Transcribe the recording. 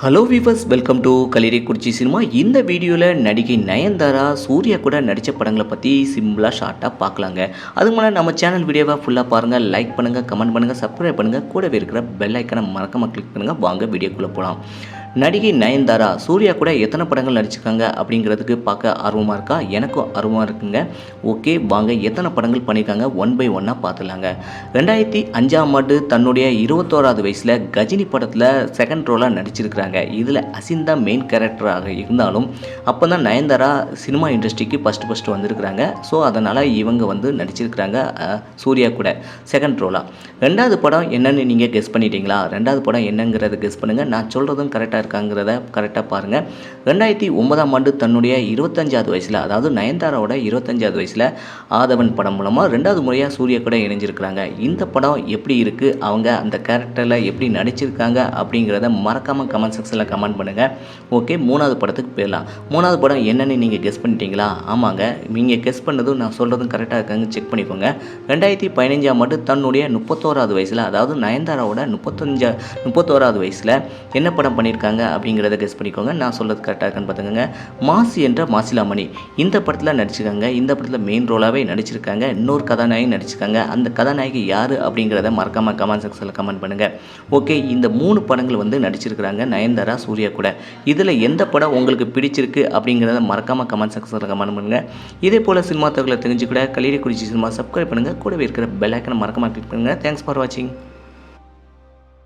Hello viewers welcome to Kurichi cinema இந்த வீடியோவில் நடிகை நயன்தாரா சூர்யா கூட நடித்த படங்களை பற்றி சிம்பிளாக ஷார்ட்டாக பார்க்கலாங்க. அதுக்கு முன்னாடி நம்ம சேனல் வீடியோவை ஃபுல்லாக பாருங்கள் லைக் பண்ணுங்கள் கமெண்ட் பண்ணுங்கள் சப்ஸ்கிரைப் பண்ணுங்கள் கூடவே இருக்கிற பெல் ஐக்கனை மறக்காமல் கிளிக் பண்ணுங்கள் வாங்க வீடியோக்குள்ளே போகலாம் நடிகை நயன்தாரா சூர்யா கூட எத்தனை படங்கள் நடிச்சிருக்காங்க அப்படிங்கிறதுக்கு பார்க்க ஆர்வமாக இருக்கா? எனக்கும் ஆர்வமாக இருக்குங்க. ஓகே வாங்க எத்தனை படங்கள் பண்ணியிருக்காங்க ஒன் பை ஒன்னாக பார்த்துலாங்க ரெண்டாயிரத்தி அஞ்சாம் ஆண்டு தன்னுடைய இருபத்தோராவது வயசில் கஜினி படத்தில் செகண்ட் ரோலாக நடிச்சிருக்கிறாங்க. இதில் அசிந்தா மெயின் கேரக்டராக இருந்தாலும் அப்போ தான் நயன்தாரா சினிமா இண்டஸ்ட்ரிக்கு ஃபஸ்ட்டு ஃபஸ்ட்டு வந்திருக்கிறாங்க. ஸோ அதனால் இவங்க வந்து நடிச்சிருக்கிறாங்க சூர்யா கூட செகண்ட் ரோலாக ரெண்டாவது படம் என்னன்னு நீங்கள் கெஸ் பண்ணிட்டீங்களா? ரெண்டாவது படம் என்னங்கிறத கெஸ் பண்ணுங்கள் நான் சொல்கிறதும் கரெக்டாக இருக்காங்கிறத கரெக்டாக பாருங்கள் ரெண்டாயிரத்தி ஒன்பதாம் ஆண்டு தன்னுடைய இருபத்தஞ்சாவது வயசில் அதாவது நயன்தாராவோட இருபத்தஞ்சாவது வயசில் ஆதவன் படம் மூலமாக ரெண்டாவது முறையாக சூரிய கூட இணைஞ்சிருக்கிறாங்க. இந்த படம் எப்படி இருக்குது அவங்க அந்த கேரக்டரில் எப்படி நடிச்சிருக்காங்க? அப்படிங்கிறத மறக்காமல் கமெண்ட் செக்ஷனில் கமெண்ட் பண்ணுங்கள் ஓகே மூணாவது படத்துக்கு போயிடலாம். மூணாவது படம் என்னென்னு நீங்கள் கெஸ் பண்ணிட்டீங்களா? ஆமாங்க. நீங்கள் கெஸ் பண்ணதும் நான் சொல்கிறதும் கரெக்டாக இருக்காங்க செக் பண்ணிக்கோங்க. ரெண்டாயிரத்தி பதினஞ்சாம் ஆண்டு தன்னுடைய முப்பத்தோராவது வயசில் அதாவது நயன்தாராவோட முப்பத்தஞ்சா முப்பத்தோராவது வயசில் என்ன படம் பண்ணியிருக்காங்க அப்படிங்கிறத கெஸ் பண்ணிக்கோங்க. நான் சொல்கிறது கரெக்டாக இருக்கான்னு பார்த்துக்கோங்க. மாசி என்ற மாசிலாமணி. இந்த படத்தில் நடிச்சிருக்காங்க. இந்த படத்தில் மெயின் ரோலாகவே நடிச்சிருக்காங்க. இன்னொரு கதாநாயகி நடிச்சிருக்காங்க. அந்த கதாநாயகி யார் அப்படிங்கிறத மறக்காமல் கமெண்ட் செக்ஷனில் கமெண்ட் பண்ணுங்கள் ஓகே இந்த மூணு படங்கள் வந்து நடிச்சிருக்கிறாங்க நயன்தாரா சூர்யா கூட. இதில் எந்த படம் உங்களுக்கு பிடிச்சிருக்கு அப்படிங்கிறத மறக்காமல் கமெண்ட் செக்ஷனில் கமெண்ட் பண்ணுங்கள் இதே போல் சினிமா தகவலை தெரிஞ்சுக்கூட கலிடி குறிச்சி சினிமா சப்ஸ்கிரைப் பண்ணுங்கள் கூடவே இருக்கிற பெல் ஐக்கனை மறக்காமல் கிளிக் பண்ணுங்கள் தேங்க்ஸ் ஃபார் வாட்சிங்